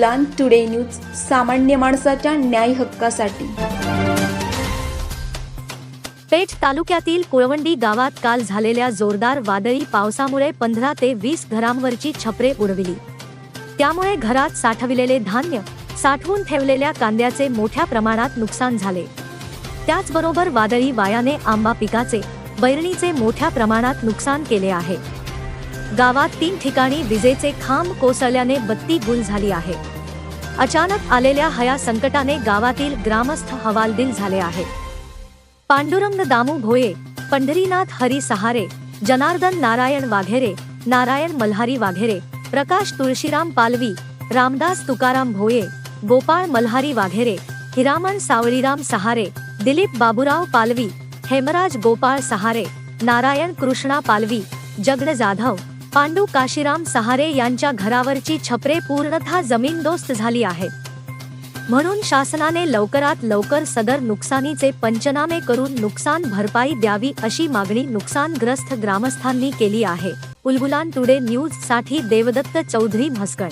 उलान today news सामान्य माणसाच्या न्याय हक्कासाठी. पेठ तालुक्यातील कुळवंडी गावात काल झालेल्या जोरदार वादळी पावसामुळे पंधरा ते वीस घरांवरची छपरे उडविली. त्यामुळे घरात साठविलेले धान्य साठवून ठेवलेल्या कांद्याचे मोठ्या प्रमाणात नुकसान झाले. त्याचबरोबर वादळी वायाने आंबा पिकाचे बैरणीचे मोठ्या प्रमाणात नुकसान केले आहे. गावात तीन ठिकाणी विजेचे खांब कोसळल्याने बत्ती गुल झाली आहे. अचानक आलेल्या हया संकटाने गावातील ग्रामस्थ हवालदिल झाले आहे. पांडुरंग दामू भोये पंढरीनाथ हरी सहारे जनार्दन नारायण वाघेरे नारायण मल्हारी वाघेरे प्रकाश तुळशीराम पालवी रामदास तुकाराम भोये गोपाळ मल्हारी वाघेरे हिरामन सावळीराम सहारे दिलीप बाबुराव पालवी हेमराज गोपाळ सहारे नारायण कृष्णा पालवी जगड जाधव पांडू काशीराम सहारे यांच्या घरावरची छपरे पूर्णतः जमीनदोस्त झाली आहेत. म्हणून शासनाने लवकरात लवकर सदर नुकसानीचे पंचनामे करून नुकसान भरपाई द्यावी अशी मागणी नुकसानग्रस्त ग्रामस्थांनी केली आहे. उलगुलान टुडे न्यूजसाठी देवदत्त चौधरी म्हस्कण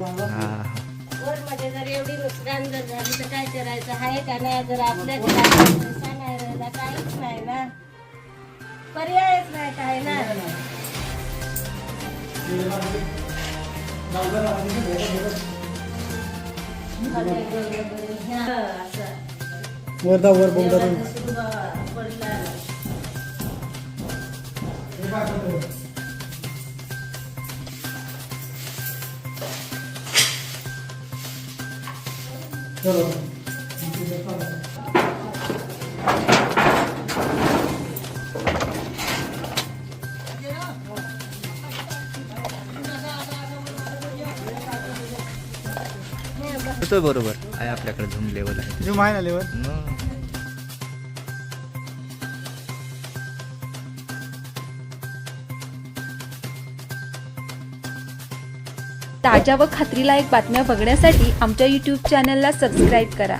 मध्ये जर एवढी नुकसान जर झाली तर काय करायचं? आहे का नाही? जर आपल्या घरात काहीच नाही ना. पर्यायच नाही काय ना. असं. वरदा वर बोलता बरोबर आहे आपल्याकडे झूम लेवल आहे जो माहिती आल्यावर मग ताज्या व खात्रीलायक बातम्या बघण्यासाठी आमच्या यूट्यूब चॅनलला सबस्क्राईब करा.